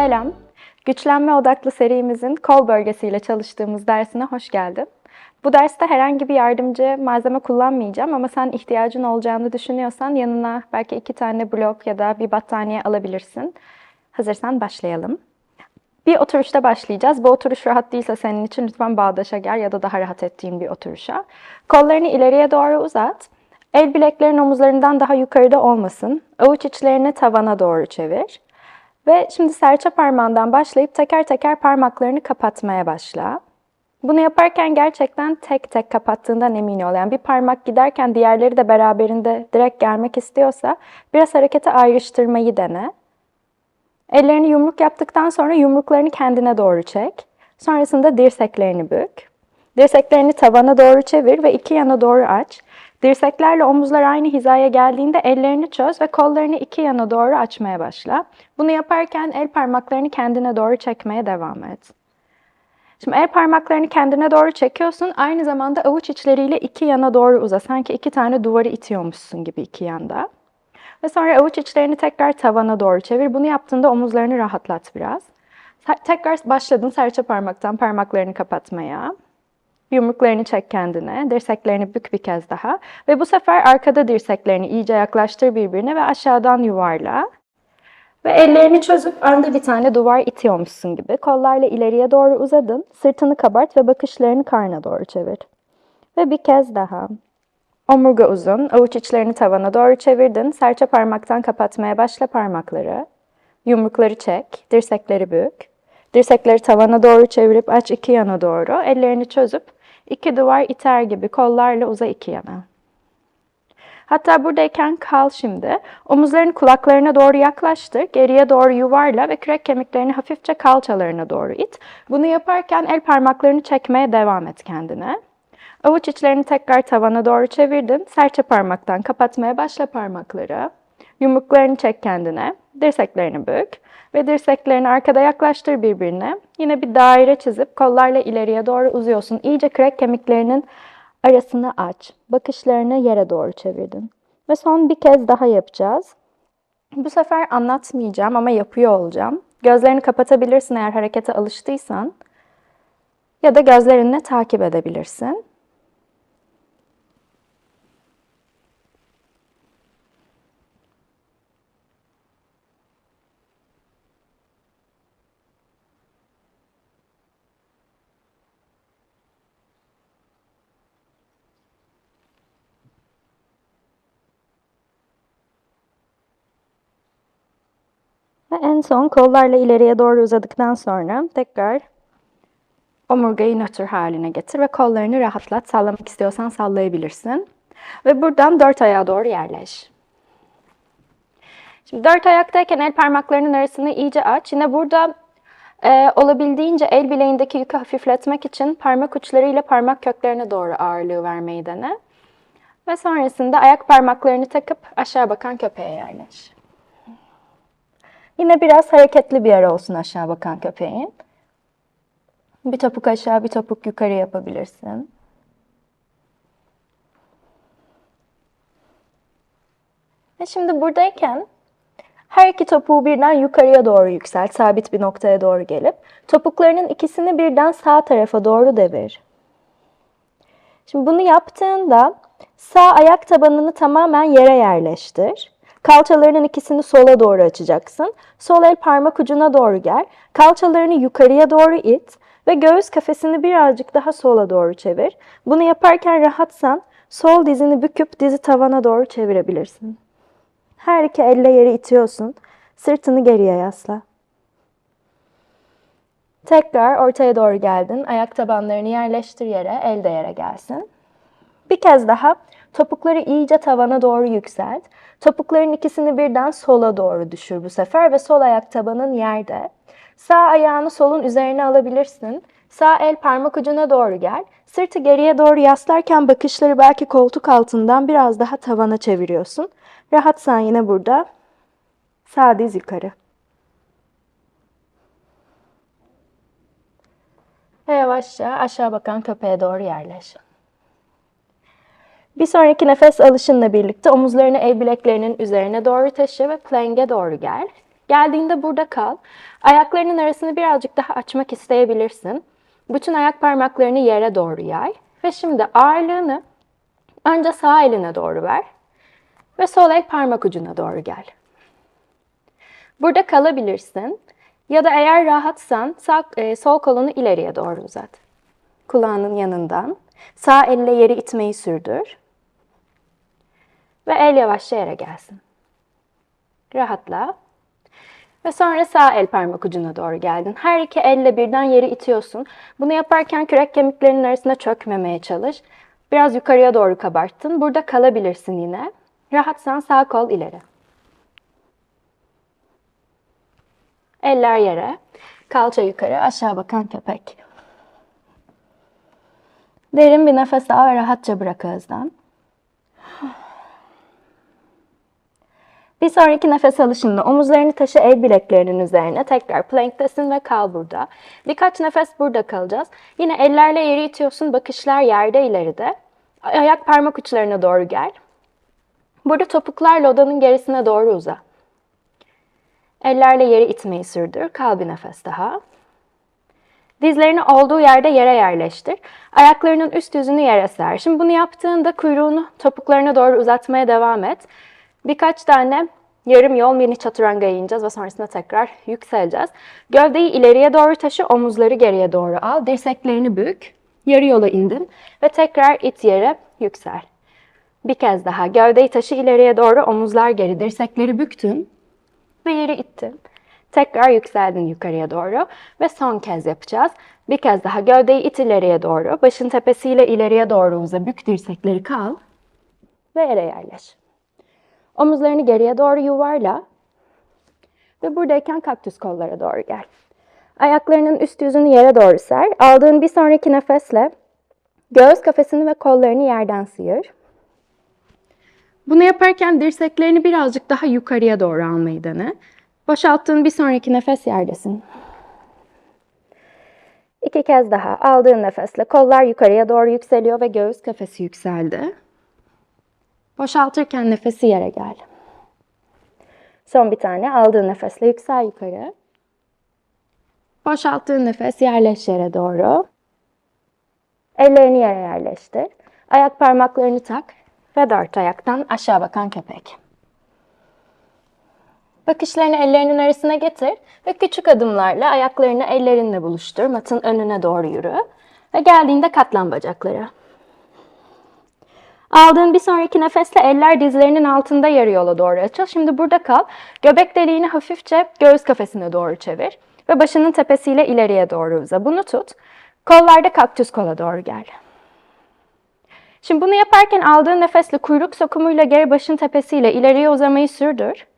Selam. Güçlenme odaklı serimizin kol bölgesiyle çalıştığımız dersine hoş geldin. Bu derste herhangi bir yardımcı malzeme kullanmayacağım ama sen ihtiyacın olacağını düşünüyorsan yanına belki iki tane blok ya da bir battaniye alabilirsin. Hazırsan başlayalım. Bir oturuşta başlayacağız. Bu oturuş rahat değilse senin için lütfen bağdaşa gel ya da daha rahat ettiğin bir oturuşa. Kollarını ileriye doğru uzat. El bileklerin omuzlarından daha yukarıda olmasın. Avuç içlerini tavana doğru çevir. Ve şimdi serçe parmağından başlayıp teker teker parmaklarını kapatmaya başla. Bunu yaparken gerçekten tek tek kapattığından emin ol. Yani bir parmak giderken diğerleri de beraberinde direkt gelmek istiyorsa biraz hareketi ayrıştırmayı dene. Ellerini yumruk yaptıktan sonra yumruklarını kendine doğru çek. Sonrasında dirseklerini bük. Dirseklerini tavana doğru çevir ve iki yana doğru aç. Dirseklerle omuzlar aynı hizaya geldiğinde ellerini çöz ve kollarını iki yana doğru açmaya başla. Bunu yaparken el parmaklarını kendine doğru çekmeye devam et. Şimdi el parmaklarını kendine doğru çekiyorsun. Aynı zamanda avuç içleriyle iki yana doğru uza. Sanki iki tane duvarı itiyormuşsun gibi iki yanda. Ve sonra avuç içlerini tekrar tavana doğru çevir. Bunu yaptığında omuzlarını rahatlat biraz. Tekrar başladın serçe parmaktan parmaklarını kapatmaya. Yumruklarını çek kendine, dirseklerini bük bir kez daha ve bu sefer arkada dirseklerini iyice yaklaştır birbirine ve aşağıdan yuvarla. Ve ellerini çözüp önde bir tane duvar itiyormuşsun gibi. Kollarla ileriye doğru uzadın, sırtını kabart ve bakışlarını karna doğru çevir. Ve bir kez daha. Omurga uzun, avuç içlerini tavana doğru çevirdin. Serçe parmaktan kapatmaya başla parmakları. Yumrukları çek, dirsekleri bük. Dirsekleri tavana doğru çevirip aç iki yana doğru. Ellerini çözüp iki duvar iter gibi kollarla uza iki yana. Hatta buradayken kal şimdi. Omuzlarını kulaklarına doğru yaklaştır. Geriye doğru yuvarla ve kürek kemiklerini hafifçe kalçalarına doğru it. Bunu yaparken el parmaklarını çekmeye devam et kendine. Avuç içlerini tekrar tavana doğru çevirdin. Serçe parmaktan kapatmaya başla parmakları. Yumruklarını çek kendine. Dirseklerini bük ve dirseklerini arkada yaklaştır birbirine. Yine bir daire çizip kollarla ileriye doğru uzuyorsun. İyice kürek kemiklerinin arasını aç. Bakışlarını yere doğru çevirdin. Ve son bir kez daha yapacağız. Bu sefer anlatmayacağım ama yapıyor olacağım. Gözlerini kapatabilirsin eğer harekete alıştıysan. Ya da gözlerinle takip edebilirsin. Ve en son kollarla ileriye doğru uzadıktan sonra tekrar omurgayı nötr haline getir ve kollarını rahatlat. Sallamak istiyorsan sallayabilirsin. Ve buradan dört ayağa doğru yerleş. Şimdi dört ayaktayken el parmaklarının arasını iyice aç. Yine burada e, olabildiğince el bileğindeki yükü hafifletmek için parmak uçlarıyla parmak köklerine doğru ağırlığı vermeyi dene. Ve sonrasında ayak parmaklarını takıp aşağı bakan köpeğe yerleş. Yine biraz hareketli bir yer olsun aşağı bakan köpeğin. Bir topuk aşağı, bir topuk yukarı yapabilirsin. Ve şimdi buradayken her iki topuğu birden yukarıya doğru yükselt, sabit bir noktaya doğru gelip topuklarının ikisini birden sağ tarafa doğru devir. Şimdi bunu yaptığında sağ ayak tabanını tamamen yere yerleştir. Kalçalarının ikisini sola doğru açacaksın. Sol el parmak ucuna doğru gel. Kalçalarını yukarıya doğru it ve göğüs kafesini birazcık daha sola doğru çevir. Bunu yaparken rahatsan sol dizini büküp dizi tavana doğru çevirebilirsin. Her iki elle yeri itiyorsun. Sırtını geriye yasla. Tekrar ortaya doğru geldin. Ayak tabanlarını yerleştir yere, el de yere gelsin. Bir kez daha topukları iyice tavana doğru yükselt. Topukların ikisini birden sola doğru düşür bu sefer ve sol ayak tabanın yerde. Sağ ayağını solun üzerine alabilirsin. Sağ el parmak ucuna doğru gel. Sırtı geriye doğru yaslarken bakışları belki koltuk altından biraz daha tavana çeviriyorsun. Rahatsan yine burada. Sağ diz yukarı. Yavaşça aşağı bakan köpeğe doğru yerleş. Bir sonraki nefes alışınla birlikte omuzlarını el bileklerinin üzerine doğru taşı ve plank'e doğru gel. Geldiğinde burada kal. Ayaklarının arasını birazcık daha açmak isteyebilirsin. Bütün ayak parmaklarını yere doğru yay. Ve şimdi ağırlığını önce sağ eline doğru ver. Ve sol el parmak ucuna doğru gel. Burada kalabilirsin. Ya da eğer rahatsan sağ, e, sol kolunu ileriye doğru uzat. Kulağının yanından. Sağ elle yeri itmeyi sürdür. Ve el yavaşça yere gelsin. Rahatla. Ve sonra sağ el parmak ucuna doğru geldin. Her iki elle birden yeri itiyorsun. Bunu yaparken kürek kemiklerinin arasına çökmemeye çalış. Biraz yukarıya doğru kabarttın. Burada kalabilirsin yine. Rahatsan sağ kol ileri. Eller yere. Kalça yukarı, aşağı bakan köpek. Derin bir nefes al ve rahatça bırak ağızdan. Bir sonraki nefes alışında omuzlarını taşı el bileklerinin üzerine tekrar planktesin ve kal burada. Birkaç nefes burada kalacağız. Yine ellerle yeri itiyorsun, bakışlar yerde ileride. Ayak parmak uçlarına doğru gel. Burada topuklarla odanın gerisine doğru uza. Ellerle yeri itmeyi sürdür. Kal bir nefes daha. Dizlerini olduğu yerde yere yerleştir. Ayaklarının üst yüzünü yere ser. Şimdi bunu yaptığında kuyruğunu topuklarına doğru uzatmaya devam et. Birkaç tane yarım yol mini chaturanga'ya ineceğiz ve sonrasında tekrar yükseleceğiz. Gövdeyi ileriye doğru taşı, omuzları geriye doğru al. Dirseklerini bük. Yarı yola indin ve tekrar it yere yüksel. Bir kez daha gövdeyi taşı ileriye doğru, omuzlar geri, dirsekleri büktün ve yeri ittin. Tekrar yükseldin yukarıya doğru ve son kez yapacağız. Bir kez daha gövdeyi it ileriye doğru, başın tepesiyle ileriye doğru uza, bük dirsekleri kal ve yere yerleş. Omuzlarını geriye doğru yuvarla ve buradayken kaktüs kollara doğru gel. Ayaklarının üst yüzünü yere doğru ser. Aldığın bir sonraki nefesle göğüs kafesini ve kollarını yerden sıyır. Bunu yaparken dirseklerini birazcık daha yukarıya doğru almayı dene. Boşalttığın bir sonraki nefes yerdesin. İki kez daha aldığın nefesle kollar yukarıya doğru yükseliyor ve göğüs kafesi yükseldi. Boşaltırken nefesi yere gel. Son bir tane aldığın nefesle yüksel yukarı. Boşalttığın nefes yerleş yere doğru. Ellerini yere yerleştir. Ayak parmaklarını tak ve dört ayaktan aşağı bakan köpek. Bakışlarını ellerinin arasına getir ve küçük adımlarla ayaklarını ellerinle buluştur. Matın önüne doğru yürü ve geldiğinde katlan bacakları. Aldığın bir sonraki nefesle eller dizlerinin altında yarı yola doğru açıl. Şimdi burada kal. Göbek deliğini hafifçe göğüs kafesine doğru çevir ve başının tepesiyle ileriye doğru uza. Bunu tut. Kollarda kaktüs kola doğru gel. Şimdi bunu yaparken aldığın nefesle kuyruk sokumuyla geri başın tepesiyle ileriye uzamayı sürdür.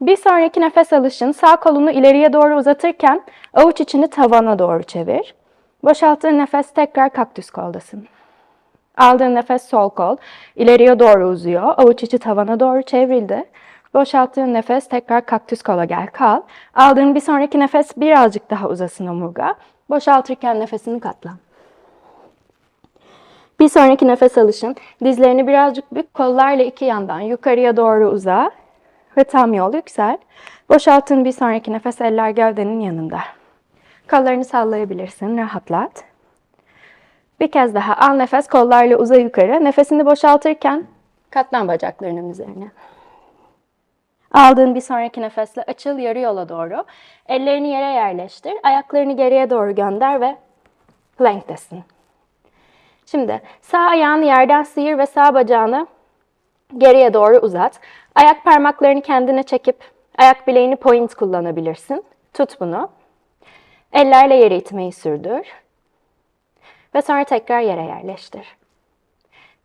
Bir sonraki nefes alışın sağ kolunu ileriye doğru uzatırken avuç içini tavana doğru çevir. Boşalttığın nefes tekrar kaktüs koldasın. Aldığın nefes sol kol ileriye doğru uzuyor. Avuç içi tavana doğru çevrildi. Boşalttığın nefes tekrar kaktüs kola gel kal. Aldığın bir sonraki nefes birazcık daha uzasın omurga. Boşaltırken nefesini katla. Bir sonraki nefes alışın. Dizlerini birazcık bük, kollarla iki yandan yukarıya doğru uza ve tam yol yüksel. Boşalttığın bir sonraki nefes eller gövdenin yanında. Kollarını sallayabilirsin, rahatlat. Bir kez daha al nefes, kollarla uza yukarı. Nefesini boşaltırken katlan bacaklarının üzerine. Aldığın bir sonraki nefesle açıl yarı yola doğru. Ellerini yere yerleştir. Ayaklarını geriye doğru gönder ve planktesin. Şimdi sağ ayağını yerden sıyır ve sağ bacağını geriye doğru uzat. Ayak parmaklarını kendine çekip ayak bileğini point kullanabilirsin. Tut bunu. Ellerle yere itmeyi sürdür. Ve sonra tekrar yere yerleştir.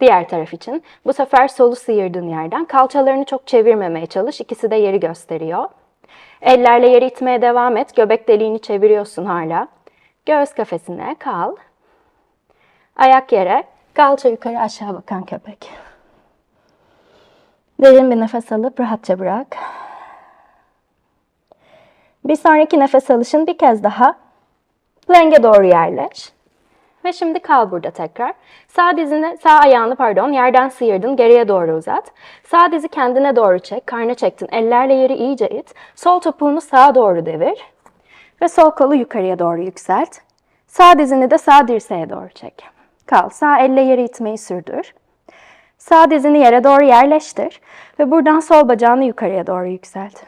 Diğer taraf için bu sefer solu sıyırdığın yerden kalçalarını çok çevirmemeye çalış. İkisi de yeri gösteriyor. Ellerle yeri itmeye devam et. Göbek deliğini çeviriyorsun hala. Göğüs kafesine kal. Ayak yere, kalça yukarı aşağı bakan köpek. Derin bir nefes alıp rahatça bırak. Bir sonraki nefes alışın bir kez daha plank'e doğru yerleş. Ve şimdi kal burada tekrar. Sağ dizini, sağ ayağını pardon yerden sıyırdın, geriye doğru uzat. Sağ dizi kendine doğru çek, karnına çektin. Ellerle yeri iyice it. Sol topuğunu sağa doğru devir. Ve sol kolu yukarıya doğru yükselt. Sağ dizini de sağ dirseğe doğru çek. Kal. Sağ elle yeri itmeyi sürdür. Sağ dizini yere doğru yerleştir ve buradan sol bacağını yukarıya doğru yükselt.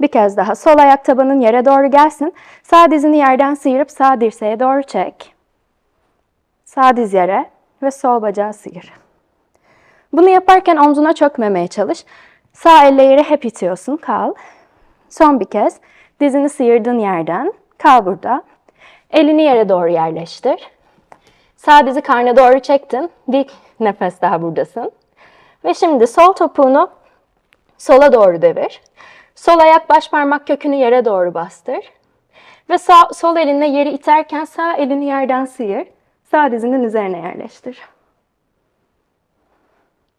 Bir kez daha sol ayak tabanın yere doğru gelsin. Sağ dizini yerden sıyırıp sağ dirseğe doğru çek. Sağ diz yere ve sol bacağı sıyır. Bunu yaparken omzuna çökmemeye çalış. Sağ elle yeri hep itiyorsun. Kal. Son bir kez dizini sıyırdığın yerden kal burada. Elini yere doğru yerleştir. Sağ dizi karna doğru çektin. Dik nefes daha buradasın. Ve şimdi sol topuğunu sola doğru devir. Sol ayak baş parmak kökünü yere doğru bastır. Ve sağ, sol elinle yeri iterken sağ elini yerden sıyır. Sağ dizinin üzerine yerleştir.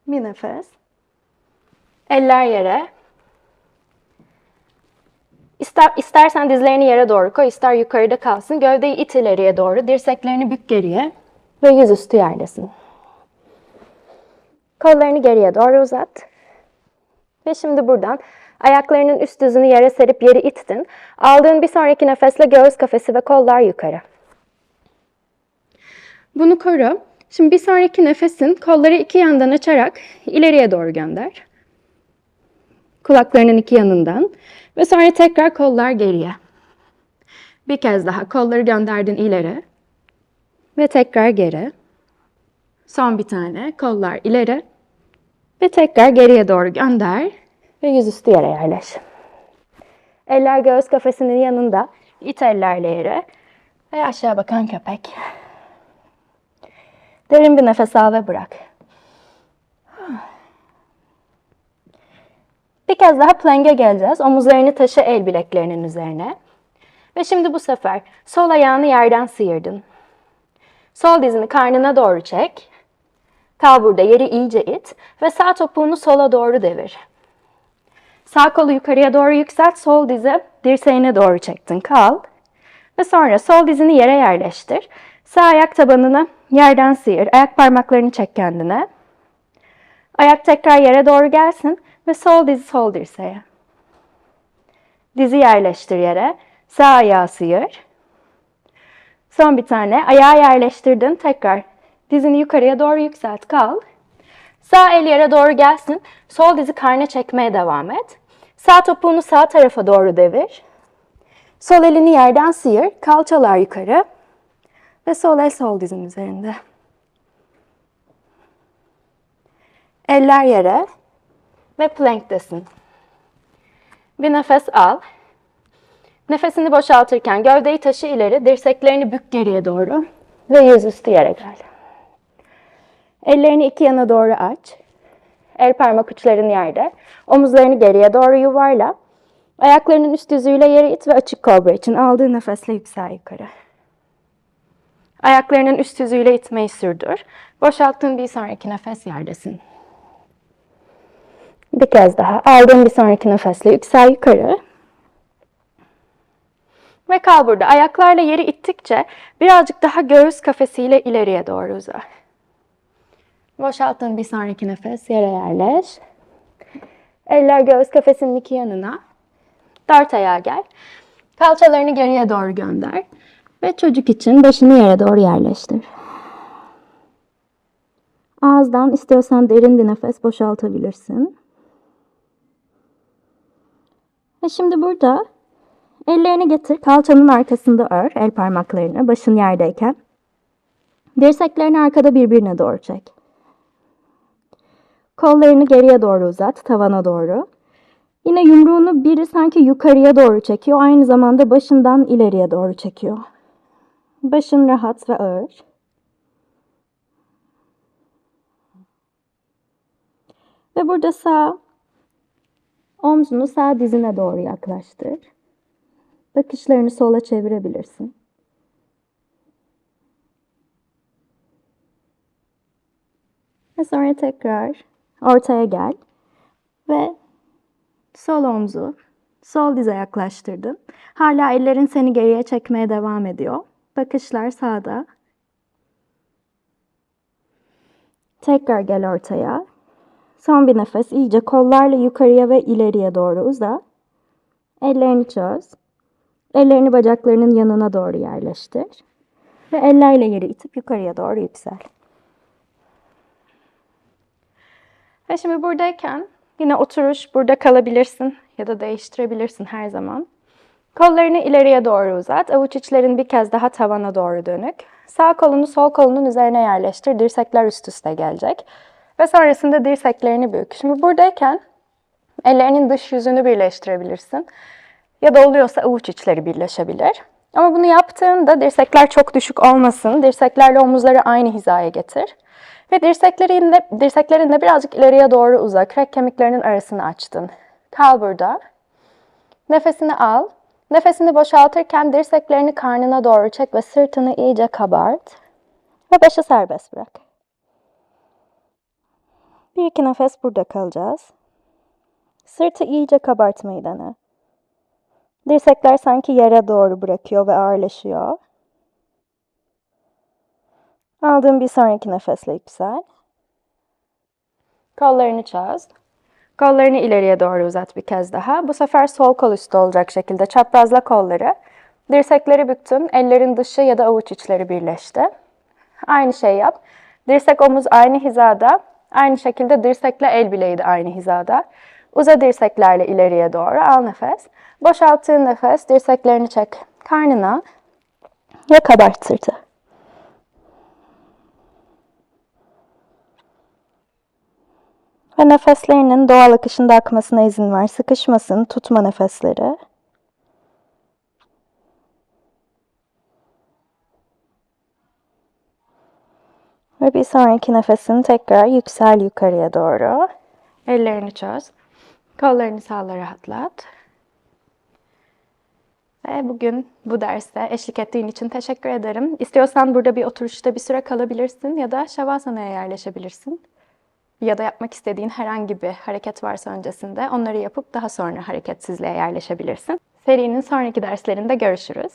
Bir nefes. Eller yere. İster, istersen dizlerini yere doğru koy, ister yukarıda kalsın. Gövdeyi it ileriye doğru, dirseklerini bük geriye ve yüzüstü yerdesin. Kollarını geriye doğru uzat. Ve şimdi buradan ayaklarının üst düzünü yere serip yeri ittin. Aldığın bir sonraki nefesle göğüs kafesi ve kollar yukarı. Bunu koru. Şimdi bir sonraki nefesin kolları iki yandan açarak ileriye doğru gönder. Kulaklarının iki yanından. Ve sonra tekrar kollar geriye. Bir kez daha kolları gönderdin ileri. Ve tekrar geri. Son bir tane. Kollar ileri. Ve tekrar geriye doğru gönder. Ve yüzüstü yere yerleş. Eller göğüs kafesinin yanında. İt ellerle yere. Ve aşağı bakan köpek. Derin bir nefes al ve bırak. Bir kez daha plank'e geleceğiz. Omuzlarını taşı el bileklerinin üzerine. Ve şimdi bu sefer sol ayağını yerden sıyırdın. Sol dizini karnına doğru çek. Kal burada yeri iyice it ve sağ topuğunu sola doğru devir. Sağ kolu yukarıya doğru yükselt, sol dizi dirseğine doğru çektin. Kal. Ve sonra sol dizini yere yerleştir. Sağ ayak tabanını yerden sıyır. Ayak parmaklarını çek kendine. Ayak tekrar yere doğru gelsin ve sol dizi sol dirseğe. Dizi yerleştir yere. Sağ ayağı sıyır. Son bir tane. Ayağı yerleştirdin. Tekrar dizini yukarıya doğru yükselt. Kal. Sağ el yere doğru gelsin. Sol dizi karna çekmeye devam et. Sağ topuğunu sağ tarafa doğru devir. Sol elini yerden sıyır. Kalçalar yukarı. Ve sol el sol dizin üzerinde. Eller yere. Ve planktesin. Bir nefes al. Nefesini boşaltırken gövdeyi taşı ileri, dirseklerini bük geriye doğru ve yüzüstü yere gel. Ellerini iki yana doğru aç. El parmak uçların yerde. Omuzlarını geriye doğru yuvarla. Ayaklarının üst yüzüyle yere it ve açık kobra için aldığın nefesle yüksel yukarı. Ayaklarının üst yüzüyle itmeyi sürdür. Boşalttığın bir sonraki nefes yerdesin. Bir kez daha aldığın bir sonraki nefesle yüksel yukarı. Ve kal burada. Ayaklarla yeri ittikçe birazcık daha göğüs kafesiyle ileriye doğru uza. Boşalttın bir sonraki nefes. Yere yerleş. Eller göğüs kafesinin iki yanına. Dört ayağa gel. Kalçalarını geriye doğru gönder. Ve çocuk için başını yere doğru yerleştir. Ağızdan istiyorsan derin bir nefes boşaltabilirsin. Ve şimdi burada ellerini getir, kalçanın arkasında ör, el parmaklarını başın yerdeyken. Dirseklerini arkada birbirine doğru çek. Kollarını geriye doğru uzat, tavana doğru. Yine yumruğunu biri sanki yukarıya doğru çekiyor, aynı zamanda başından ileriye doğru çekiyor. Başın rahat ve ağır. Ve burada sağ omzunu sağ dizine doğru yaklaştır. Bakışlarını sola çevirebilirsin. Ve sonra tekrar ortaya gel. Ve sol omzu sol dize yaklaştırdın. Hala ellerin seni geriye çekmeye devam ediyor. Bakışlar sağda. Tekrar gel ortaya. Son bir nefes. İyice kollarla yukarıya ve ileriye doğru uza. Ellerini çöz. Ellerini bacaklarının yanına doğru yerleştir. Ve ellerle yeri itip yukarıya doğru yüksel. Ve şimdi buradayken yine oturuş burada kalabilirsin ya da değiştirebilirsin her zaman. Kollarını ileriye doğru uzat. Avuç içlerin bir kez daha tavana doğru dönük. Sağ kolunu sol kolunun üzerine yerleştir. Dirsekler üst üste gelecek. Ve sonrasında dirseklerini bük. Şimdi buradayken ellerinin dış yüzünü birleştirebilirsin. Ya da oluyorsa avuç içleri birleşebilir. Ama bunu yaptığında dirsekler çok düşük olmasın. Dirseklerle omuzları aynı hizaya getir. Ve dirseklerinle, dirseklerinle birazcık ileriye doğru uza. Kürek kemiklerinin arasını açtın. Kal burada. Nefesini al. Nefesini boşaltırken dirseklerini karnına doğru çek ve sırtını iyice kabart. Ve başı serbest bırak. Bir iki nefes burada kalacağız. Sırtı iyice kabartmayı dene. Dirsekler sanki yere doğru bırakıyor ve ağırlaşıyor. Aldığın bir sonraki nefesle yüksel. Kollarını çöz. Kollarını ileriye doğru uzat bir kez daha. Bu sefer sol kol üstü olacak şekilde çaprazla kolları. Dirsekleri büktün, ellerin dışı ya da avuç içleri birleşti. Aynı şey yap. Dirsek omuz aynı hizada. Aynı şekilde dirsekle el bileği de aynı hizada. Uza dirseklerle ileriye doğru. Al nefes. Boşalttığın nefes dirseklerini çek karnına ve kabart sırtı. Ve nefeslerinin doğal akışında akmasına izin ver. Sıkışmasın, tutma nefesleri. Ve bir sonraki nefesin tekrar yüksel yukarıya doğru. Ellerini çöz. Kollarını sağla rahatlat. Ve bugün bu derste eşlik ettiğin için teşekkür ederim. İstiyorsan burada bir oturuşta bir süre kalabilirsin ya da Şavasana'ya yerleşebilirsin ya da yapmak istediğin herhangi bir hareket varsa öncesinde onları yapıp daha sonra hareketsizliğe yerleşebilirsin. Serinin sonraki derslerinde görüşürüz.